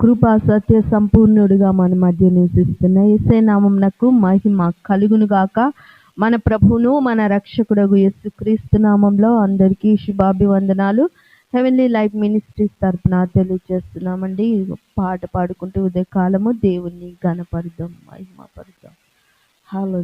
కృపా సత్య సంపూర్ణుడిగా మన మధ్య నివసిస్తున్న ఎస్ఐ నామంనకు మహిమ కలుగునుగాక మన ప్రభువును మన రక్షకుడగు యేసుక్రీస్తు నామంలో అందరికీ శుభాభివందనాలు. హెవెన్లీ లైఫ్ మినిస్ట్రీస్ తరఫున తెలియజేస్తున్నామండి. పాట పాడుకుంటూ ఉదయకాలము దేవుణ్ణి గణపరుద్దాం మహిమపరుద్దాం. హలో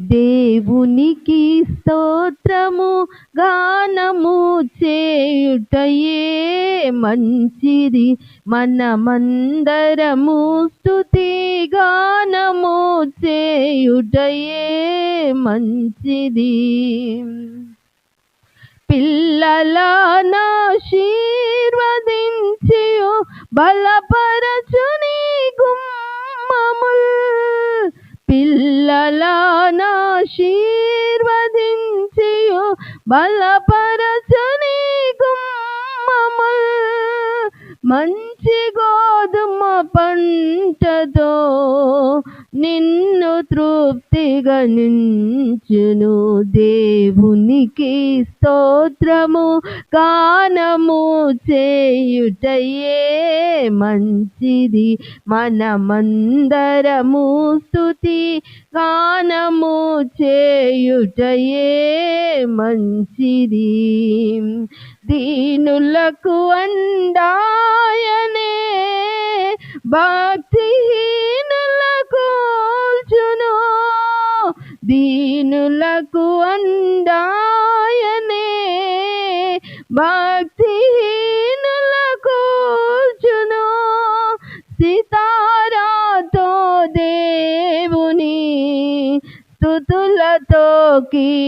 దేవునికి స్తోత్రము గానము చేయుటయే మంచిది. మనమందరము స్థుతి గానము చేయుటయే మంచిది. పిల్లలనాశీర్వదించియు బలపరచుని గుమ్మముల్. పిల్లలనాశీర్వదించియు బలపరచుని గుమ్మముల్. మంచి గోధుమ పంటతో నిన్ను తృప్తిగా నించును. దేవునికి స్తోత్రము గానము చేయుటయే మంచిది. మనమందరము స్తుతి గానము చేయుటయే మంచిది. దీనులకు అండాయనే భక్తిహీనులకు కూల్చును దీనులకు అందాయనే భక్తి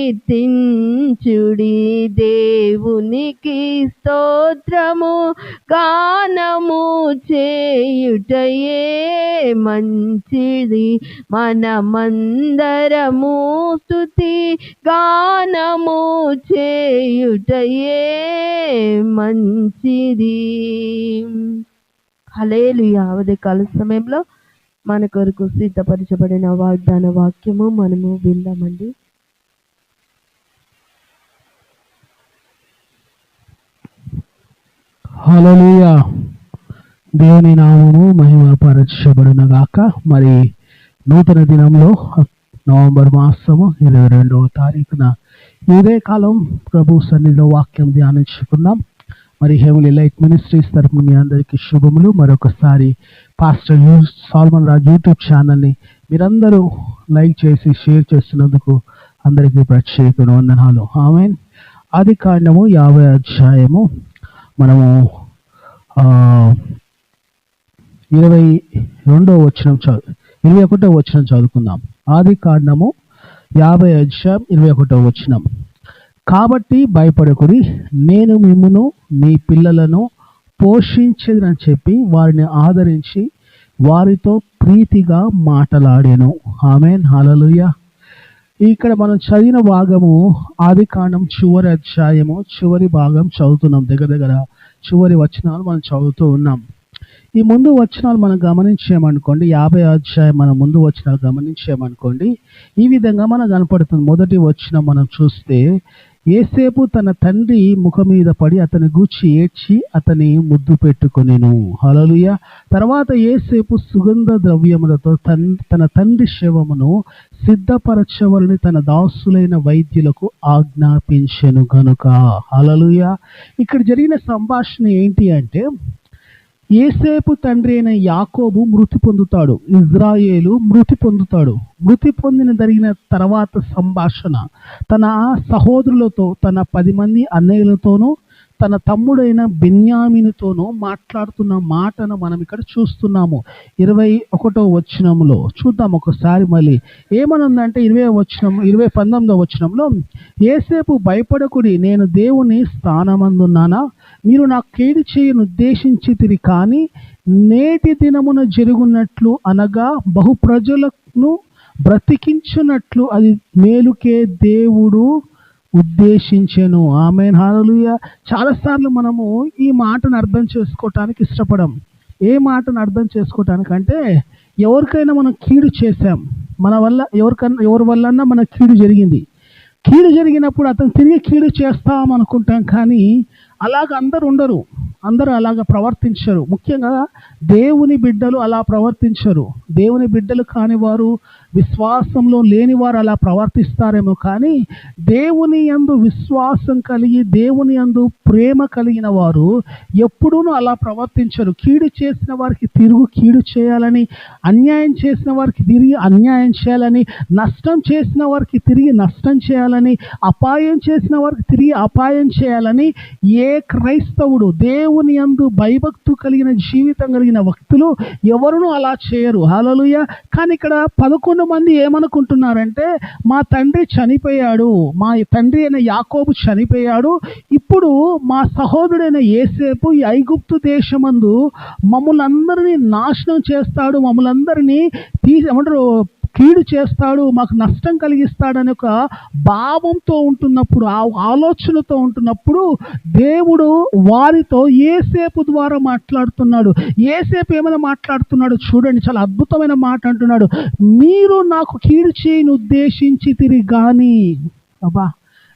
కీర్తించుడి దేవునికి స్తోత్రము గానము చేయుటయే మంచిది. మనమందరము స్థుతి గానము చేయుటయే మంచిది. హలేలు యావది కాల సమయంలో మన కొరకు సిద్ధపరచబడిన వాగ్దాన వాక్యము మనము విందామండి. హల్లెలూయా. దేవుని నామము మహిమపరచబడును గాక మరి నూతన దినంలో నవంబర్ మాసము ఇరవై రెండవ తారీఖున ఇదే కాలం ప్రభు సన్నిధిలో వాక్యం ధ్యానించుకున్నాం మరి హెవెన్లీ లైట్ మినిస్ట్రీస్ తరపున మీ అందరికీ శుభములు. మరొకసారి pastor U Solomon Raj YouTube ఛానల్ని మీరందరూ లైక్ చేసి షేర్ చేస్తున్నందుకు అందరికీ ప్రత్యేక వందనాలు. ఆమె ఆది కాండము యాభై అధ్యాయము మనము ఇరవై రెండో వచ్చిన చదువు ఇరవై ఒకటో వచ్చిన చదువుకుందాం. ఆది కాండము యాభై అధ్యాయం ఇరవై ఒకటో వచనం. కాబట్టి భయపడకుడి నేను మిమ్మును మీ పిల్లలను పోషించేదని చెప్పి వారిని ఆదరించి వారితో ప్రీతిగా మాటలాడాను. ఆమెన్. హల్లెలూయా. ఇక్కడ మనం చదివిన భాగము ఆది కాండం చివరి అధ్యాయము చివరి భాగం చదువుతున్నాం. దగ్గర దగ్గర చివరి వచనాలు మనం చదువుతూ ఉన్నాం. ఈ ముందు వచనాలు మనం గమనించామనుకోండి యాభై అధ్యాయం మనం ముందు వచనాలు గమనించామనుకోండి ఈ విధంగా మనకు కనపడుతుంది. మొదటి వచనం మనం చూస్తే ఏసేపు తన తండ్రి ముఖం మీద పడి అతని గూర్చి ఏడ్చి అతని ముద్దు పెట్టుకొనెను. హలలుయ తర్వాత ఏసేపు సుగంధ ద్రవ్యములతో తన తండ్రి శవమును సిద్ధపరచవలని తన దాసులైన వైద్యులకు ఆజ్ఞాపించెను గనుక. హలలుయ ఇక్కడ జరిగిన సంభాషణ ఏంటి అంటే ఏసేపు తండ్రి అయిన యాకోబు మృతి పొందుతాడు. ఇజ్రాయేలు మృతి పొందుతాడు. మృతి పొందిన జరిగిన తర్వాత సంభాషణ. తన సహోదరులతో తన పది మంది అన్నయ్యలతోనూ తన తమ్ముడైన బెన్యామినితోనూ మాట్లాడుతున్న మాటను మనం ఇక్కడ చూస్తున్నాము. ఇరవై ఒకటో వచనంలో చూద్దాం ఒకసారి మళ్ళీ. ఏమనుందంటే ఇరవై వచనం ఇరవై పంతొమ్మిదో వచనంలో ఏసేపు భయపడకుడి నేను దేవుని స్థానమందున్నానా? మీరు నాకు కేడు చేయను ఉద్దేశించితిరి కానీ నేటి దినమున జరుగునట్లు అనగా బహు ప్రజలను బ్రతికించున్నట్లు అది మేలుకే దేవుడు ఉద్దేశించెను. ఆమె హాలలుయ చాలాసార్లు మనము ఈ మాటను అర్థం చేసుకోవటానికి ఇష్టపడం. ఏ మాటను అర్థం చేసుకోవటానికి అంటే ఎవరికైనా మనం కీడు చేశాం. మన వల్ల ఎవరికన్నా ఎవరి వల్లన్నా మన కీడు జరిగింది. కీడు జరిగినప్పుడు అతను తిరిగి కీడు చేస్తాం అనుకుంటాం కానీ అలాగ అందరు ఉండరు అందరూ అలాగ ప్రవర్తించరు. ముఖ్యంగా దేవుని బిడ్డలు అలా ప్రవర్తించరు. దేవుని బిడ్డలు కాని వారు విశ్వాసంలో లేని వారు అలా ప్రవర్తిస్తారేమో కానీ దేవుని యందు విశ్వాసం కలిగి దేవుని యందు ప్రేమ కలిగిన వారు ఎప్పుడూనూ అలా ప్రవర్తించరు. కీడు చేసిన వారికి తిరుగు కీడు చేయాలని అన్యాయం చేసిన వారికి తిరిగి అన్యాయం చేయాలని నష్టం చేసిన వారికి తిరిగి నష్టం చేయాలని అపాయం చేసిన వారికి తిరిగి అపాయం చేయాలని ఏ క్రైస్తవుడు దేవుని యందు భయభక్తు కలిగిన జీవితం కలిగిన వ్యక్తులు ఎవరునూ అలా చేయరు. హల్లెలూయా! కానీ ఇక్కడ పదకొండు కొంతమంది ఏమనుకుంటున్నారంటే మా తండ్రి చనిపోయాడు మా తండ్రి అయిన యాకోబు చనిపోయాడు ఇప్పుడు మా సహోదరుడైన ఏసేపు ఈ ఐగుప్తు దేశమందు మమ్మల్ని అందరినీ నాశనం చేస్తాడు మమ్మల్ని అందరినీ తీసి ఏమంటారు? కీడు చేస్తాడు మాకు నష్టం కలిగిస్తాడని ఒక భావంతో ఉంటున్నప్పుడు ఆ ఆలోచనతో ఉంటున్నప్పుడు దేవుడు వారితో ఏసేపు ద్వారా మాట్లాడుతున్నాడు. ఏసేపు ఏమైనా మాట్లాడుతున్నాడు చూడండి చాలా అద్భుతమైన మాట అంటున్నాడు. మీరు నాకు కీడు చేయని ఉద్దేశించి తిరిగి కానీ అబ్బా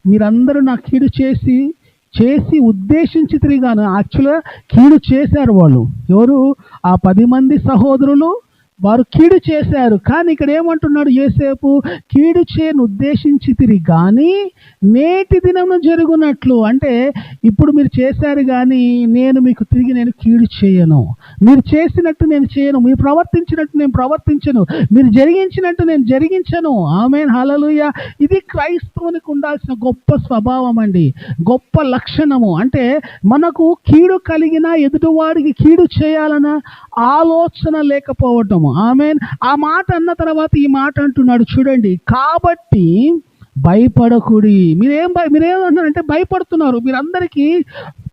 మీరందరూ నాకు కీడు చేసి చేసి ఉద్దేశించి తిరిగాను యాక్చువల్గా కీడు చేశారు వాళ్ళు. ఎవరు? ఆ పది మంది సహోదరులు వారు కీడు చేశారు. కానీ ఇక్కడ ఏమంటున్నాడు ఏసేపు కీడు చేయను ఉద్దేశించి తిరిగి కానీ నేటి దినమున జరుగునట్లు. అంటే ఇప్పుడు మీరు చేశారు కానీ నేను మీకు తిరిగి నేను కీడు చేయను. మీరు చేసినట్టు నేను చేయను. మీరు ప్రవర్తించినట్టు నేను ప్రవర్తించను. మీరు జరిగించినట్టు నేను జరిగించను. ఆమె హలలుయ ఇది క్రైస్తవునికి ఉండాల్సిన గొప్ప స్వభావం అండి. గొప్ప లక్షణము. అంటే మనకు కీడు కలిగిన ఎదుటివాడికి కీడు చేయాలన్న ఆలోచన లేకపోవటము. ఆమెన్. ఆ మాట అన్న తర్వాత ఈ మాట అంటున్నాడు చూడండి. కాబట్టి భయపడకుడి. మీరేం భయ మీరేమంటున్నారంటే భయపడుతున్నారు. మీరందరికీ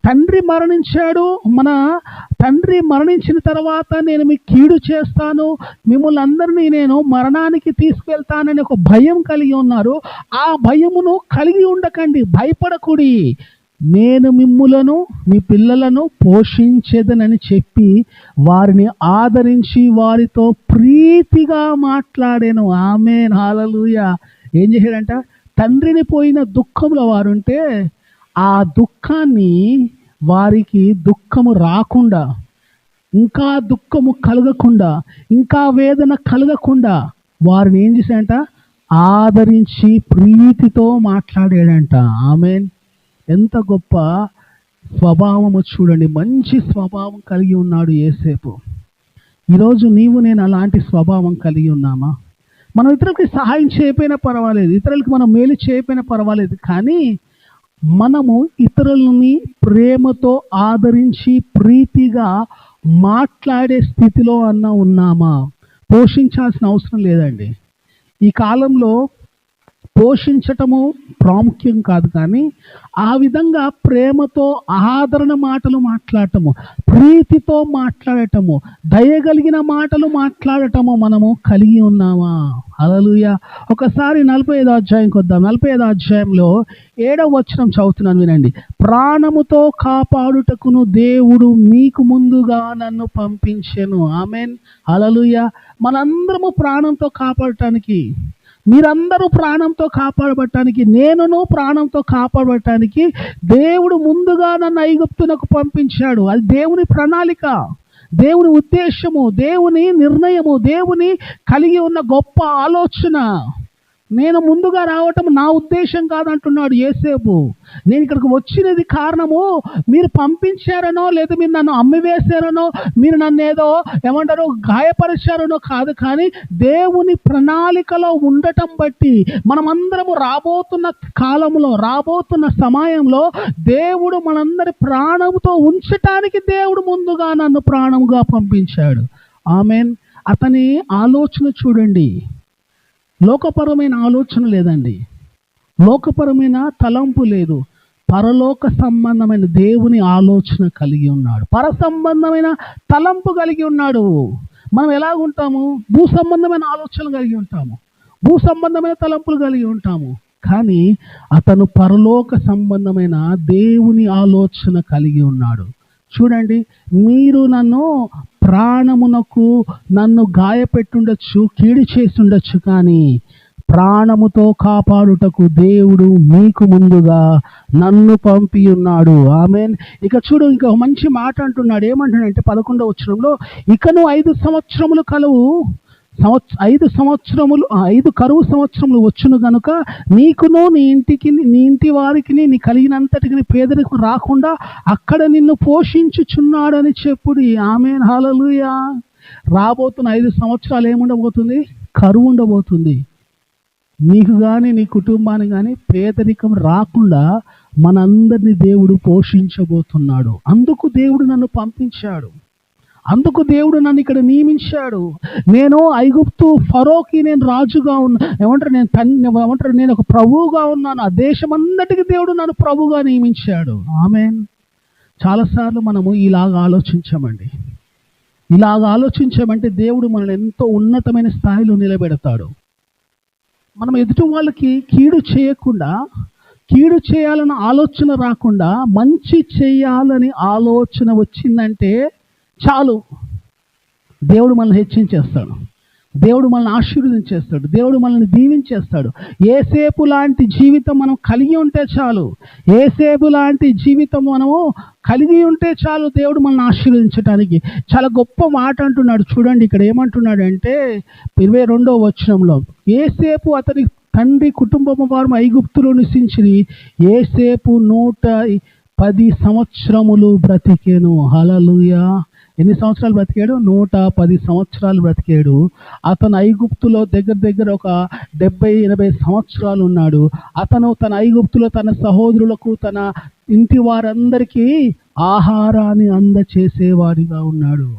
తండ్రి మరణించాడు. మన తండ్రి మరణించిన తర్వాత నేను మీకు కీడు చేస్తాను. మిమ్మల్ని అందరినీ నేను మరణానికి తీసుకెళ్తానని ఒక భయం కలిగి ఉన్నారు. ఆ భయమును కలిగి ఉండకండి. భయపడకుడి. నేను మిమ్ములను మీ పిల్లలను పోషించేదనని చెప్పి వారిని ఆదరించి వారితో ప్రీతిగా మాట్లాడాను. ఆమె నాలలుయ ఏం చేశాడంట? తండ్రిని పోయిన దుఃఖంలో వారుంటే ఆ దుఃఖాన్ని వారికి దుఃఖము రాకుండా ఇంకా దుఃఖము కలగకుండా ఇంకా వేదన కలగకుండా వారిని ఏం చేశాడంట? ఆదరించి ప్రీతితో మాట్లాడాడంట. ఆమెన్. ఎంత గొప్ప స్వభావము చూడండి. మంచి స్వభావం కలిగి ఉన్నాడు ఏసేపు ఈరోజు నీవు నేను అలాంటి స్వభావం కలిగి ఉన్నామా? మనం ఇతరులకి సహాయం చేయకపోయినా పర్వాలేదు. ఇతరులకి మనం మేలు చేయకపోయినా పర్వాలేదు. కానీ మనము ఇతరులని ప్రేమతో ఆదరించి ప్రీతిగా మాట్లాడే స్థితిలో అన్న ఉన్నామా? పోషించాల్సిన అవసరం లేదండి. ఈ కాలంలో పోషించటము ప్రాముఖ్యం కాదు కానీ ఆ విధంగా ప్రేమతో ఆదరణ మాటలు మాట్లాడటము ప్రీతితో మాట్లాడటము దయగలిగిన మాటలు మాట్లాడటము మనము కలిగి ఉన్నామా? అలలుయ ఒకసారి నలభై ఐదు అధ్యాయంకి వద్దాం నలభై ఐదు అధ్యాయంలో ఏడవ వచనం చదువుతున్నాను వినండి. ప్రాణముతో కాపాడుటకును దేవుడు మీకు ముందుగా నన్ను పంపించెను. ఆమెన్. అలలుయ మనందరము ప్రాణంతో కాపాడటానికి మీరందరూ ప్రాణంతో కాపాడబట్టానికి నేనును ప్రాణంతో కాపాడబట్టానికి దేవుడు ముందుగా నన్ను ఐగుప్తునకు పంపించాడు. అది దేవుని ప్రణాళిక దేవుని ఉద్దేశము దేవుని నిర్ణయము దేవుని కలిగి ఉన్న గొప్ప ఆలోచన. నేను ముందుగా రావటం నా ఉద్దేశం కాదంటున్నాడు ఏసేపు నేను ఇక్కడికి వచ్చినది కారణము మీరు పంపించారనో లేదా మీరు నన్ను అమ్మివేశారనో మీరు నన్ను ఏదో ఏమంటారు గాయపరిచారనో కాదు కానీ దేవుని ప్రణాళికలో ఉండటం బట్టి మనమందరము రాబోతున్న కాలంలో రాబోతున్న సమయంలో దేవుడు మనందరి ప్రాణంతో ఉంచటానికి దేవుడు ముందుగా నన్ను ప్రాణముగా పంపించాడు. ఆమెన్. అతని ఆలోచన చూడండి. లోకపరమైన ఆలోచన లేదండి. లోకపరమైన తలంపు లేదు. పరలోక సంబంధమైన దేవుని ఆలోచన కలిగి ఉన్నాడు. పర సంబంధమైన తలంపు కలిగి ఉన్నాడు. మనం ఎలాగుంటాము? భూ సంబంధమైన ఆలోచనలు కలిగి ఉంటాము. భూ సంబంధమైన తలంపులు కలిగి ఉంటాము. కానీ అతను పరలోక సంబంధమైన దేవుని ఆలోచన కలిగి ఉన్నాడు. చూడండి మీరు నన్ను ప్రాణమునకు నన్ను గాయపెట్టుండొచ్చు కీడు చేస్తుండొచ్చు కానీ ప్రాణముతో కాపాడుటకు దేవుడు మీకు ముందుగా నన్ను పంపి ఉన్నాడు ఆమె ఇక చూడు ఇంకా మంచి మాట అంటున్నాడు. ఏమంటున్నాడంటే పదకొండవ వచ్చరంలో ఇకను ఐదు సంవత్సరములు కలవు సంవత్స ఐదు సంవత్సరములు ఐదు కరువు సంవత్సరములు వచ్చును గనుక నీకును నీ ఇంటికి నీ ఇంటి వారికి నీ కలిగినంతటికి పేదరికం రాకుండా అక్కడ నిన్ను పోషించుచున్నాడని చెప్పుడు. ఆమె హాలలుయా రాబోతున్న ఐదు సంవత్సరాలు ఏముండబోతుంది? కరువు ఉండబోతుంది. నీకు కానీ నీ కుటుంబానికి కానీ పేదరికం రాకుండా మనందరినీ దేవుడు పోషించబోతున్నాడు. అందుకు దేవుడు నన్ను పంపించాడు. అందుకు దేవుడు నన్ను ఇక్కడ నియమించాడు. నేను ఐగుప్తు ఫరోకి నేను రాజుగా ఉన్నా ఏమంటారు నేను తన్ ఏమంటారు నేను ఒక ప్రభువుగా ఉన్నాను. ఆ దేశం అంతటికి దేవుడు నన్ను ప్రభువుగా నియమించాడు. ఆమె చాలాసార్లు మనము ఇలాగ ఆలోచించామండి. ఇలాగ ఆలోచించామంటే దేవుడు మనల్ని ఎంతో ఉన్నతమైన స్థాయిలో నిలబెడతాడు. మనం ఎదుటి వాళ్ళకి కీడు చేయకుండా కీడు చేయాలన్న ఆలోచన రాకుండా మంచి చేయాలని ఆలోచన వచ్చిందంటే చాలు. దేవుడు మనల్ని హెచ్చించేస్తాడు. దేవుడు మనల్ని ఆశీర్వదించేస్తాడు. దేవుడు మనల్ని దీవించేస్తాడు. ఏసేపు లాంటి జీవితం మనం కలిగి ఉంటే చాలు. ఏసేపు లాంటి జీవితం మనము కలిగి ఉంటే చాలు దేవుడు మనల్ని ఆశీర్వదించడానికి చాలా గొప్ప మాట అంటున్నాడు. చూడండి ఇక్కడ ఏమంటున్నాడు అంటే ఇరవై రెండో వచనంలో ఏసేపు అతని తండ్రి కుటుంబం వారు ఐగుప్తులో నివసించి ఏసేపు నూట పది సంవత్సరములు బ్రతికేను. హలలుయా ఎన్ని సంవత్సరాలు బ్రతికాడు? నూట పది సంవత్సరాలు బ్రతికాడు. అతను ఐగుప్తులో దగ్గర దగ్గర ఒక డెబ్బై ఎనభై సంవత్సరాలు ఉన్నాడు. అతను తన ఐగుప్తులో తన సహోదరులకు తన ఇంటి వారందరికీ ఆహారాన్ని అందచేసేవాడిగా ఉన్నాడు.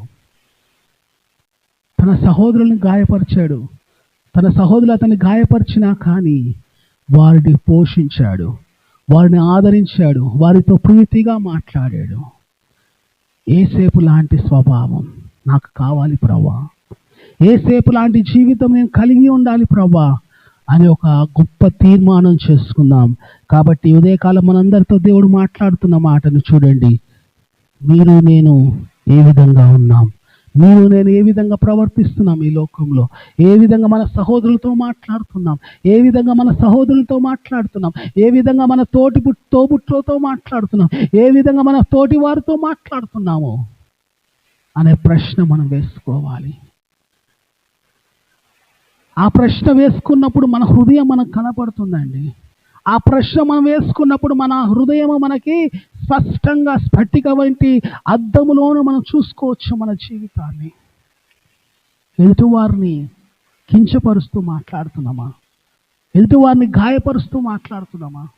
తన సహోదరులను గాయపరిచాడు. తన సహోదరులు అతన్ని గాయపరిచినా కానీ వారిని పోషించాడు. వారిని ఆదరించాడు. వారితో ప్రీతిగా మాట్లాడాడు. ఏసేపు లాంటి స్వభావం నాకు కావాలి ప్రభా ఏసేపు లాంటి జీవితం నేను కలిగి ఉండాలి ప్రభా అని ఒక గొప్ప తీర్మానం చేసుకుందాం. కాబట్టి ఉదయకాలం మనందరితో దేవుడు మాట్లాడుతున్న మాటను చూడండి. మీరు నేను ఏ విధంగా ఉన్నాం? నీవు నేను ఏ విధంగా ప్రవర్తిస్తున్నాం ఈ లోకంలో? ఏ విధంగా మన సహోదరులతో మాట్లాడుతున్నాం? ఏ విధంగా మన సహోదరులతో మాట్లాడుతున్నాం? ఏ విధంగా మన తోటి తోబుట్లతో మాట్లాడుతున్నాం? ఏ విధంగా మన తోటి వారితో మాట్లాడుతున్నాము? అనే ప్రశ్న మనం వేసుకోవాలి. ఆ ప్రశ్న వేసుకున్నప్పుడు మన హృదయం మనకు కనపడుతుందండి. ఆ ప్రశ్న మనం వేసుకున్నప్పుడు మన హృదయం మనకి స్పష్టంగా స్ఫటిక వంటి అద్దములోనూ మనం చూసుకోవచ్చు మన జీవితాన్ని. ఎదుటివారిని కించపరుస్తూ మాట్లాడుతున్నామా? ఎదుటివారిని గాయపరుస్తూ మాట్లాడుతున్నామా?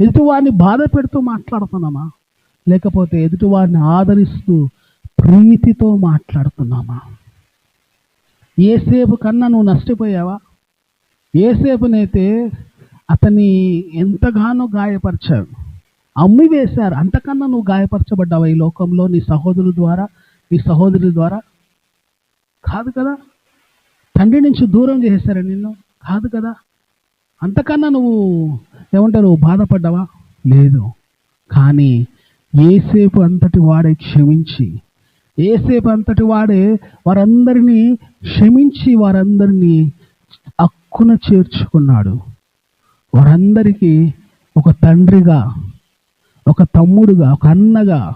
ఎదుటివారిని బాధ పెడుతూ మాట్లాడుతున్నామా? లేకపోతే ఎదుటివారిని ఆదరిస్తూ ప్రీతితో మాట్లాడుతున్నామా? ఏసేపు కన్నా నువ్వు నష్టపోయావా? ఏసేపునైతే అతన్ని ఎంతగానో గాయపరిచారు అమ్మి వేశారు. అంతకన్నా నువ్వు గాయపరచబడ్డావా ఈ లోకంలో నీ సహోదరుల ద్వారా నీ సహోదరుల ద్వారా? కాదు కదా. తండ్రి నుంచి దూరం చేసేసారు నిన్ను? కాదు కదా. అంతకన్నా నువ్వు ఏమంటారు బాధపడ్డావా? లేదు. కానీ ఏసేపు అంతటి వాడే క్షమించి ఏసేపు అంతటి వాడే వారందరినీ క్షమించి వారందరినీ హక్కున చేర్చుకున్నాడు. వారందరికీ ఒక తండ్రిగా ఒక తమ్ముడుగా ఒక అన్నగా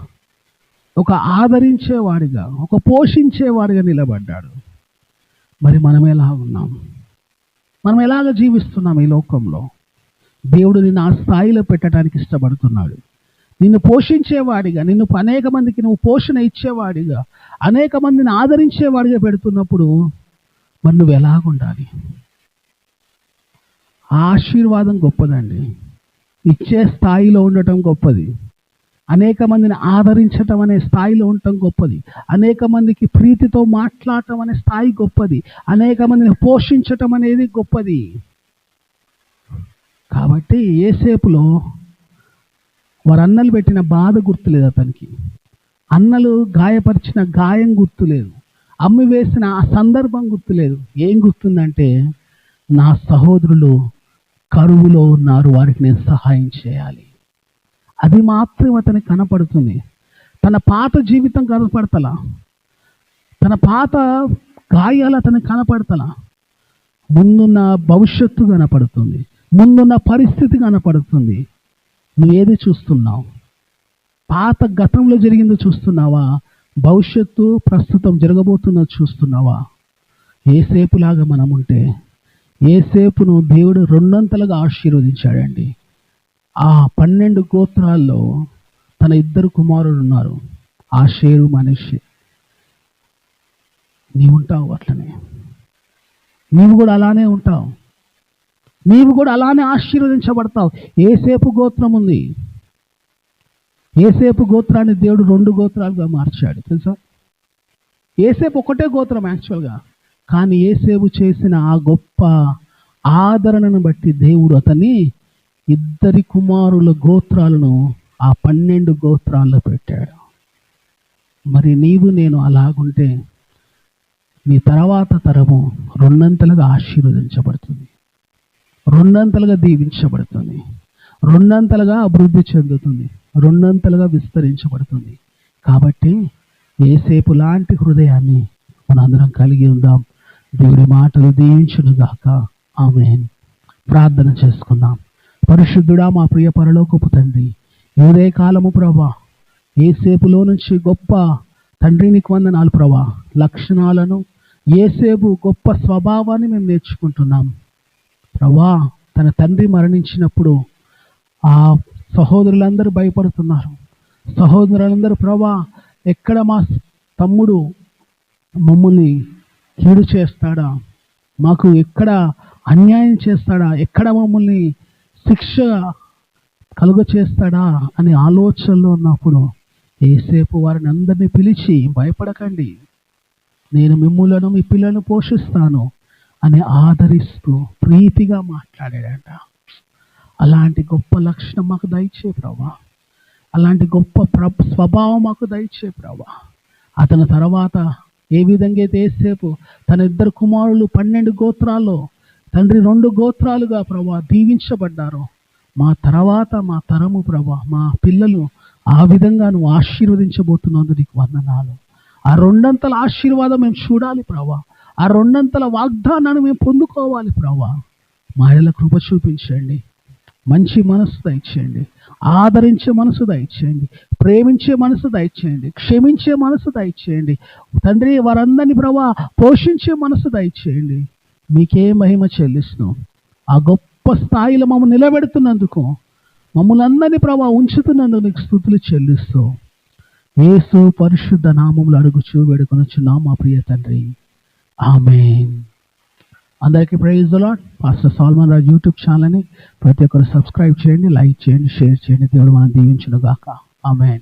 ఒక ఆదరించేవాడిగా ఒక పోషించేవాడిగా నిలబడ్డాడు. మరి మనం ఎలా ఉన్నాం? మనం ఎలాగ జీవిస్తున్నాం ఈ లోకంలో? దేవుడు నిన్ను ఆ స్థాయిలో పెట్టడానికి ఇష్టపడుతున్నాడు. నిన్ను పోషించేవాడిగా నిన్ను అనేక మందికి నువ్వు పోషణ ఇచ్చేవాడిగా అనేక మందిని ఆదరించేవాడిగా పెడుతున్నప్పుడు మరి నువ్వు ఎలాగుండాలి? ఉండాలి ఆశీర్వాదం గొప్పదండి. ఇచ్చే స్థాయిలో ఉండటం గొప్పది. అనేక మందిని ఆదరించటం అనే స్థాయిలో ఉండటం గొప్పది. అనేక మందికి ప్రీతితో మాట్లాడటం అనే స్థాయి గొప్పది. అనేక మందిని పోషించటం అనేది గొప్పది. కాబట్టి ఏసేపులో వారు అన్నలు పెట్టిన బాధ గుర్తులేదు అతనికి. అన్నలు గాయపరిచిన గాయం గుర్తులేదు. అమ్మి వేసిన ఆ సందర్భం గుర్తులేదు. ఏం గుర్తుందంటే నా సహోదరులు కరువులో ఉన్నారు వారికి నేను సహాయం చేయాలి. అది మాత్రం అతనికి కనపడుతుంది. తన పాత జీవితం కనపడతలా. తన పాత గాయాలు అతనికి కనపడతలా. ముందున్న భవిష్యత్తు కనపడుతుంది. ముందున్న పరిస్థితి కనపడుతుంది. నువ్వు ఏది చూస్తున్నావు? పాత గతంలో జరిగిందో చూస్తున్నావా? భవిష్యత్తు ప్రస్తుతం జరగబోతున్నది చూస్తున్నావా? ఏసేపులాగా మనం ఉంటే ఏసేపును దేవుడు రెండంతలుగా ఆశీర్వదించాడండి. ఆ పన్నెండు గోత్రాల్లో తన ఇద్దరు కుమారులు ఉన్నారు. ఆషేరు మనిషి నీవు ఉంటావు అట్లనే. నీవు కూడా అలానే ఉంటావు. నీవు కూడా అలానే ఆశీర్వదించబడతావు. ఏసేపు గోత్రం ఉంది. ఏసేపు గోత్రాన్ని దేవుడు రెండు గోత్రాలుగా మార్చాడు. తెలుసా? ఏసేపు ఒకటే గోత్రం యాక్చువల్గా కానీ ఏసేపు చేసిన ఆ గొప్ప ఆదరణను బట్టి దేవుడు అతన్ని ఇద్దరి కుమారుల గోత్రాలను ఆ పన్నెండు గోత్రాల్లో పెట్టాడు. మరి నీవు నేను అలాగుంటే నీ తర్వాత తరము రెండంతలుగా ఆశీర్వదించబడుతుంది. రెండంతలుగా దీవించబడుతుంది. రెండంతలుగా అభివృద్ధి చెందుతుంది. రెండంతలుగా విస్తరించబడుతుంది. కాబట్టి ఏసేపు లాంటి హృదయాన్ని మనందరం కలిగి ఉందాం. దేవుని మాటలు దీవించును గాక ఆమె ప్రార్థన చేసుకుందాం. పరిశుద్ధుడా మా ప్రియ పరలోకపు తండ్రి ఏదే కాలము ప్రభా ఏసేపులో నుంచి గొప్ప తండ్రి వందనాలు ప్రభా. లక్షణాలను ఏసేపు గొప్ప స్వభావాన్ని మేము నేర్చుకుంటున్నాం. ప్రభా తన తండ్రి మరణించినప్పుడు ఆ సహోదరులందరూ భయపడుతున్నారు. సహోదరులందరూ ప్రభా ఎక్కడ మా తమ్ముడు మమ్మల్ని కీడు చేస్తాడా? మాకు ఎక్కడ అన్యాయం చేస్తాడా? ఎక్కడ మమ్మల్ని శిక్ష కలుగ చేస్తాడా అనే ఆలోచనలో ఉన్నప్పుడు ఏసేపు వారిని అందరినీ పిలిచి భయపడకండి. నేను మిమ్ములను మీ పిల్లలను పోషిస్తాను అని ఆదరిస్తూ ప్రీతిగా మాట్లాడాడంట. అలాంటి గొప్ప లక్షణం మాకు దయచే ప్రభా అలాంటి గొప్ప ప్ర స్వభావం మాకు దయచే ప్రభా అతని తర్వాత ఏ విధంగా అయితే ఏసేపు తన ఇద్దరు కుమారులు పన్నెండు గోత్రాల్లో తండ్రి రెండు గోత్రాలుగా ప్రభా దీవించబడ్డారు మా తర్వాత మా తరము ప్రభా మా పిల్లలు ఆ విధంగా నువ్వు ఆశీర్వదించబోతున్నందుకు నీకు వందనాలు. ఆ రెండంతల ఆశీర్వాదం మేము చూడాలి ప్రభా. ఆ రెండంతల వాగ్దానాన్ని మేము పొందుకోవాలి ప్రభా. మా కృప చూపించండి. మంచి మనసు దయచేయండి. ఆదరించే మనసు దయచేయండి. ప్రేమించే మనసు దయచేయండి. క్షమించే మనసు దయచేయండి. తండ్రి వారందరినీ ప్రభా పోషించే మనసు దయచేయండి. మీకే మహిమ చెల్లిస్తున్నాం. ఆ గొప్ప స్థాయిలో మమ్మల్ని నిలబెడుతున్నందుకు మమ్మల్ని అందరినీ ప్రభా ఉంచుతున్నందుకు నీకు స్థుతులు చెల్లిస్తూ ఏసు పరిశుద్ధ నామములు అడుగుచూ వేడుకొనొచ్చున్నాం మా ప్రియ తండ్రి. ఆమెన్. అందరికీ praise lord pastor Solomon Raj YouTube ఛానల్ని ప్రతి ఒక్కరు సబ్స్క్రైబ్ చేయండి లైక్ చేయండి షేర్ చేయండి. దేవుడు మనం దీవించును గాక ఆమెన్